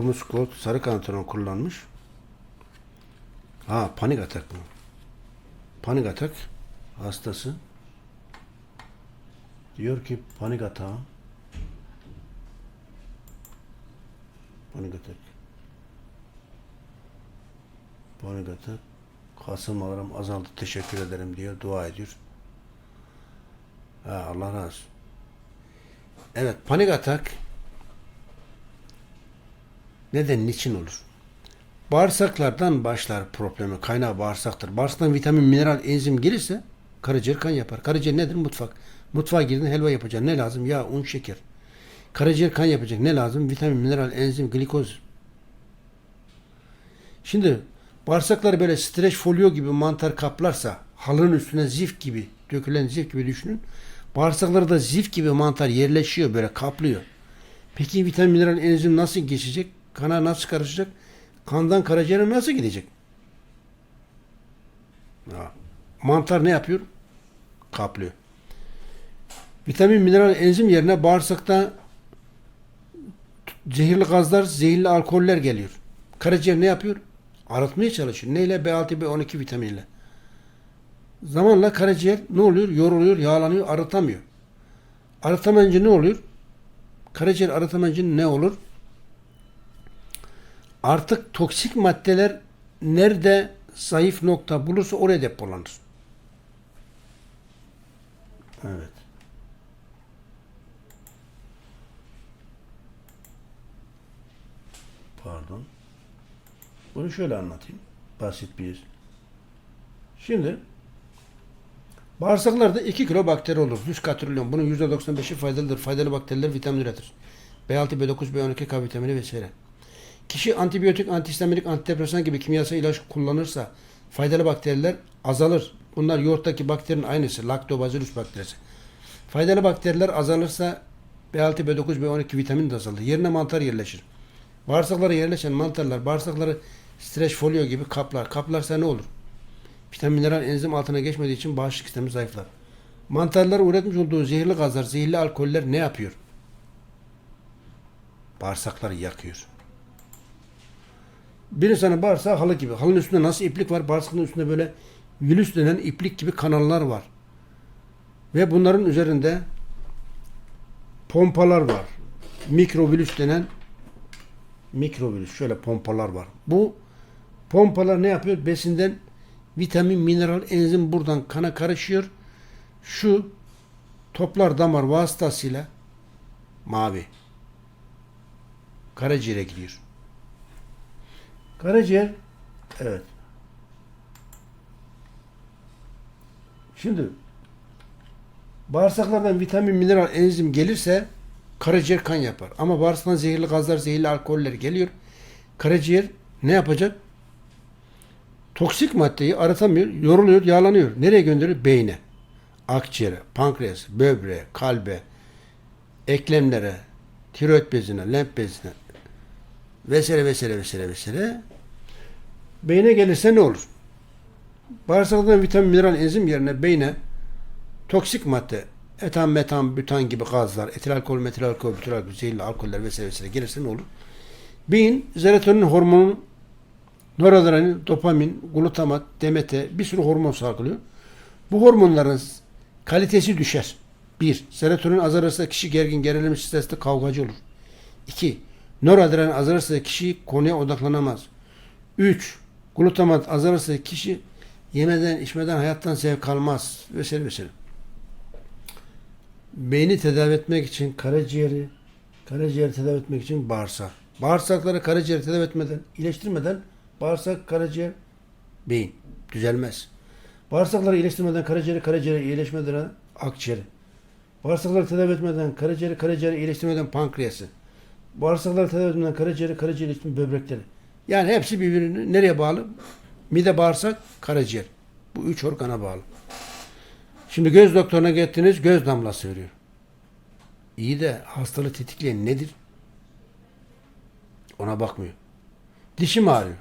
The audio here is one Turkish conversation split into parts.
Hormuz Gold sarı kantaron kullanmış. Ha panik atak bu. Panik atak hastası. Diyor ki panik atağı. Panik atak. Panik atak. Kasılmalarım azaldı. Teşekkür ederim diyor. Dua ediyor. Ha, Allah razı olsun. Evet panik atak neden niçin olur? Bağırsaklardan başlar problemi. Kaynağı bağırsaktır. Bağırsaktan vitamin, mineral, enzim gelirse karaciğer kan yapar. Karaciğer nedir? Mutfak. Mutfağa girdin helva yapacaksın. Ne lazım? Yağ, un, şeker. Karaciğer kan yapacak. Ne lazım? Vitamin, mineral, enzim, glikoz. Şimdi bağırsakları böyle streç folyo gibi mantar kaplarsa halının üstüne zif gibi dökülen zif gibi düşünün. Bağırsakları da zif gibi mantar yerleşiyor böyle kaplıyor. Peki vitamin, mineral, enzim nasıl geçecek? Kana nasıl karışacak? Kandan karaciğere nasıl gidecek? Ya, Mantar ne yapıyor? Kaplıyor. Vitamin, mineral, enzim yerine bağırsakta zehirli gazlar, zehirli alkoller geliyor. Karaciğer ne yapıyor? Arıtmaya çalışıyor. Neyle? B6, B12 vitaminiyle. Zamanla karaciğer ne oluyor? Yoruluyor, yağlanıyor, arıtamıyor. Arıtamayınca ne oluyor? Karaciğer arıtamayınca ne olur? Artık toksik maddeler nerede zayıf nokta bulursa oraya depolanır. Evet. Pardon. Bunu şöyle anlatayım. Basit bir. Şimdi bağırsaklarda 2 kilo bakteri olur. 100 katrilyon. Bunun %95'i faydalıdır. Faydalı bakteriler vitamin üretir. B6, B9, B12, K vitamini vesaire. Kişi antibiyotik, antihistaminik, antidepresan gibi kimyasal ilaç kullanırsa faydalı bakteriler azalır. Bunlar yoğurttaki bakterinin aynısı. Lactobacillus bakterisi. Faydalı bakteriler azalırsa B6, B9, B12 vitamin de azalır. Yerine mantar yerleşir. Bağırsaklara yerleşen mantarlar bağırsakları streç folyo gibi kaplar. Kaplarsa ne olur? Vitamin, mineral, enzim altına geçmediği için bağışıklık sistemi zayıflar. Mantarlar üretmiş olduğu zehirli gazlar, zehirli alkoller ne yapıyor? Bağırsakları yakıyor. Bir insanın bağırsağı halı gibi. Halının üstünde nasıl iplik var? Bağırsakların üstünde böyle virüs denen iplik gibi kanallar var. Ve bunların üzerinde pompalar var. Mikrovirüs denen mikrovirüs şöyle pompalar var. Bu pompalar ne yapıyor? Besinden vitamin, mineral, enzim buradan kana karışıyor. Şu toplar damar vasıtasıyla mavi karaciğere gidiyor. Karaciğer evet. Şimdi bağırsaklardan vitamin, mineral, enzim gelirse karaciğer kan yapar. Ama bağırsaktan zehirli gazlar, zehirli alkoller geliyor. Karaciğer ne yapacak? Toksik maddeyi arıtamıyor, yoruluyor, yağlanıyor. Nereye gönderiyor? Beyne, akciğere, pankreas, böbreğe, kalbe, eklemlere, tiroid bezine, lenf bezine vesaire vesaire vesaire vesaire. Beyne gelirse ne olur? Bağırsaklardan vitamin, mineral, enzim yerine beyne toksik madde, etan, metan, bütan gibi gazlar, etil alkol, metil alkol, bütil alkol, zehirli alkoller vesaire vesaire gelirse ne olur? Beyin, serotonin hormonu, noradrenalin, dopamin, glutamat, DMT bir sürü hormon salgılıyor. Bu hormonların kalitesi düşer. Bir, serotonin azalırsa kişi gergin, gerilimli, stresli, kavgacı olur. İki, noradrenalin azalırsa kişi konuya odaklanamaz. Üç, glutamat azalırsa kişi yemeden, içmeden, hayattan zevk almaz. Vesaire vesaire. Beyni tedavi etmek için karaciğeri, karaciğeri tedavi etmek için bağırsak. Bağırsakları karaciğeri tedavi etmeden, iyileştirmeden bağırsak, karaciğer, beyin düzelmez. Bağırsakları iyileştirmeden karaciğeri, karaciğeri iyileşmeden akciğeri. Bağırsakları tedavi etmeden karaciğeri, karaciğeri iyileştirmeden pankreası. Bağırsakları tedavi etmeden karaciğeri, karaciğeri iyileştirmeden böbrekleri. Yani hepsi birbirine nereye bağlı? Mide, bağırsak, karaciğer. Bu üç organa bağlı. Şimdi göz doktoruna gittiniz, göz damlası veriyor. İyi de hastalığı tetikleyen nedir? Ona bakmıyor. Dişim ağrıyor.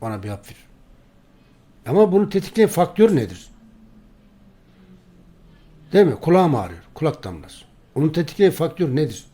Ona bir hap verir. Ama bunu tetikleyen faktör nedir? Değil mi? Kulağım ağrıyor. Kulak damlası. Onun tetikleyen faktör nedir?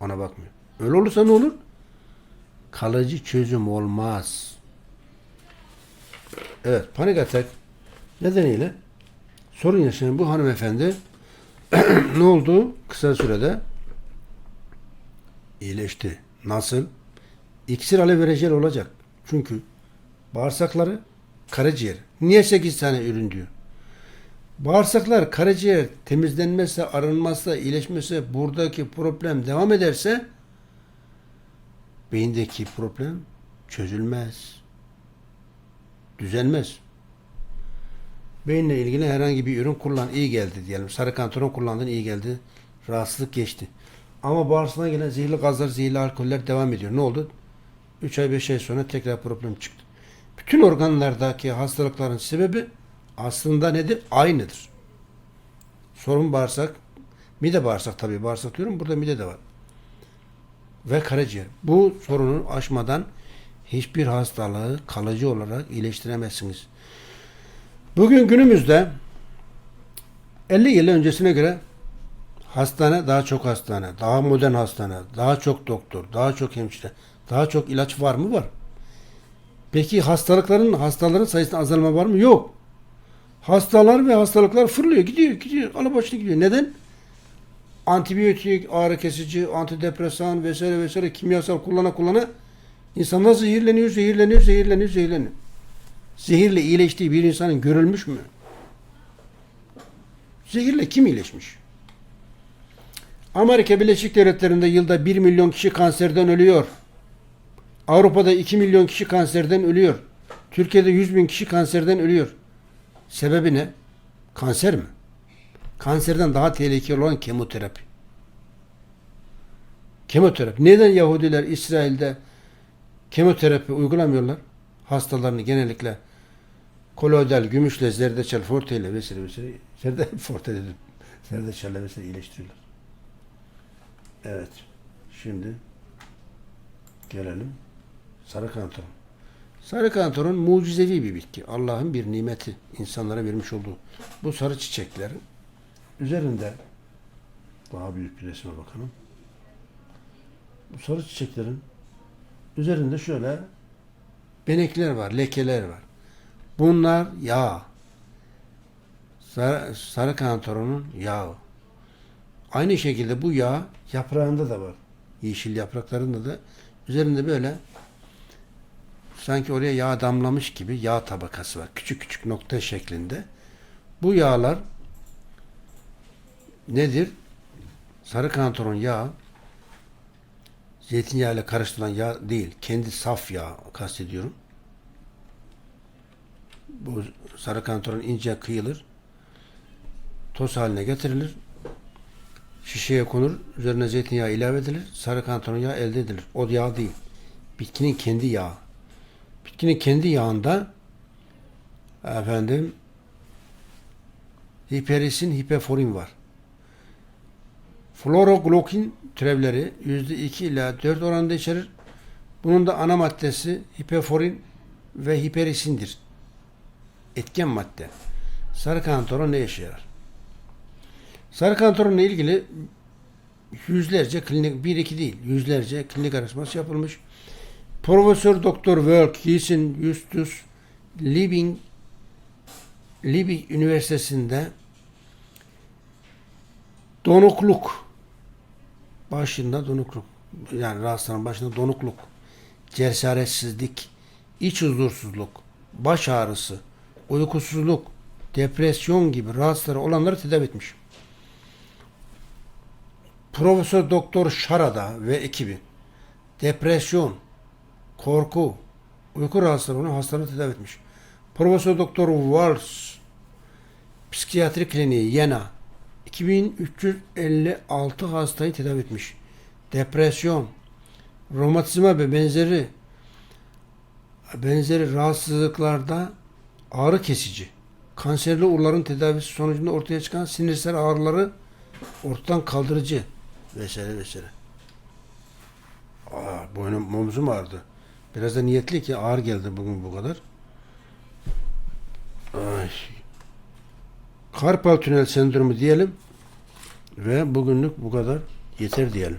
Ona bakmıyor. Öyle olursa ne olur? Kalıcı çözüm olmaz. Evet, panik atak nedeniyle sorun yaşayan bu hanımefendi ne oldu? Kısa sürede iyileşti. Nasıl? İksir aloe olacak. Çünkü bağırsakları karaciğer. Niye 8 tane ürün diyor? Bağırsaklar, karaciğer temizlenmezse, arınmazsa, iyileşmezse, buradaki problem devam ederse beyindeki problem çözülmez. Düzelmez. Beyinle ilgili herhangi bir ürün kullan, iyi geldi diyelim. Sarı kantaron kullandın, iyi geldi. Rahatsızlık geçti. Ama bağırsağına gelen zehirli gazlar, zehirli alkoller devam ediyor. Ne oldu? 3 ay 5 ay sonra tekrar problem çıktı. Bütün organlardaki hastalıkların sebebi aslında nedir? Aynıdır. Sorun bağırsak, mide bağırsak tabii bağırsak diyorum. Burada mide de var. Ve karaciğer. Bu sorunu aşmadan hiçbir hastalığı kalıcı olarak iyileştiremezsiniz. Bugün günümüzde 50 yıl öncesine göre hastane daha çok hastane, daha modern hastane, daha çok doktor, daha çok hemşire, daha çok ilaç var mı? Var. Peki hastalıkların, hastaların sayısında azalma var mı? Yok. Hastalar ve hastalıklar fırlıyor, gidiyor, gidiyor. Alabaşına gidiyor. Neden? Antibiyotik, ağrı kesici, antidepresan vesaire vesaire kimyasal kullana kullana insanlar zehirleniyor, zehirleniyor, zehirleniyor, zehirleniyor. Zehirle iyileştiği bir insanın görülmüş mü? Zehirle kim iyileşmiş? Amerika Birleşik Devletleri'nde yılda 1 milyon kişi kanserden ölüyor. Avrupa'da 2 milyon kişi kanserden ölüyor. Türkiye'de 100 bin kişi kanserden ölüyor. Sebebi ne? Kanser mi? Kanserden daha tehlikeli olan kemoterapi. Kemoterapi. Neden Yahudiler İsrail'de kemoterapi uygulamıyorlar? Hastalarını genellikle koloidal, gümüşle, zerdeçal, forteyle vesaire vesaire. Zerde, forte dedim. Zerdeçalle vesaire iyileştiriyorlar. Evet. Şimdi gelelim sarı kantaron. Sarı kantaron mucizevi bir bitki. Allah'ın bir nimeti. insanlara vermiş olduğu. Bu sarı çiçeklerin üzerinde daha büyük bir resme bakalım. Bu sarı çiçeklerin üzerinde şöyle benekler var, lekeler var. Bunlar yağ. Sarı, sarı kantaronun yağı. Aynı şekilde bu yağ yaprağında da var. Yeşil yapraklarında da üzerinde böyle sanki oraya yağ damlamış gibi yağ tabakası var. Küçük küçük nokta şeklinde. Bu yağlar nedir? Sarı kantaron yağı zeytinyağı ile karıştırılan yağ değil. Kendi saf yağ kastediyorum. Bu sarı kantaron ince kıyılır. Toz haline getirilir. Şişeye konur. Üzerine zeytinyağı ilave edilir. Sarı kantaron yağı elde edilir. O yağ değil. Bitkinin kendi yağı. Bitkinin kendi yağında efendim hiperisin, hipeforin var. Floroglokin türevleri %2 ila 4 oranında içerir. Bunun da ana maddesi hipeforin ve hiperisindir. Etken madde. Sarı kantaron ne işe yarar? Sarı kantaronla ilgili yüzlerce klinik, bir iki değil, yüzlerce klinik araştırması yapılmış. Profesör Doktor Work, Gießen Justus Liebing Liebig Üniversitesi'nde donukluk başında donukluk yani rahatsızlığın başında donukluk, cesaretsizlik, iç huzursuzluk, baş ağrısı, uykusuzluk, depresyon gibi rahatsızları olanları tedavi etmiş. Profesör Doktor Şarada ve ekibi depresyon, korku, uyku rahatsızlığı olan hastaları tedavi etmiş. Profesör Doktor Walsh psikiyatri kliniği Yena 2356 hastayı tedavi etmiş. Depresyon, romatizma ve benzeri benzeri rahatsızlıklarda ağrı kesici, kanserli uğurların tedavisi sonucunda ortaya çıkan sinirsel ağrıları ortadan kaldırıcı vesaire vesaire. Aa, boynum omzum ağrıdı. Biraz da niyetli ki ağır geldi bugün bu kadar. Ay. Karpal tünel sendromu diyelim ve bugünlük bu kadar yeter diyelim.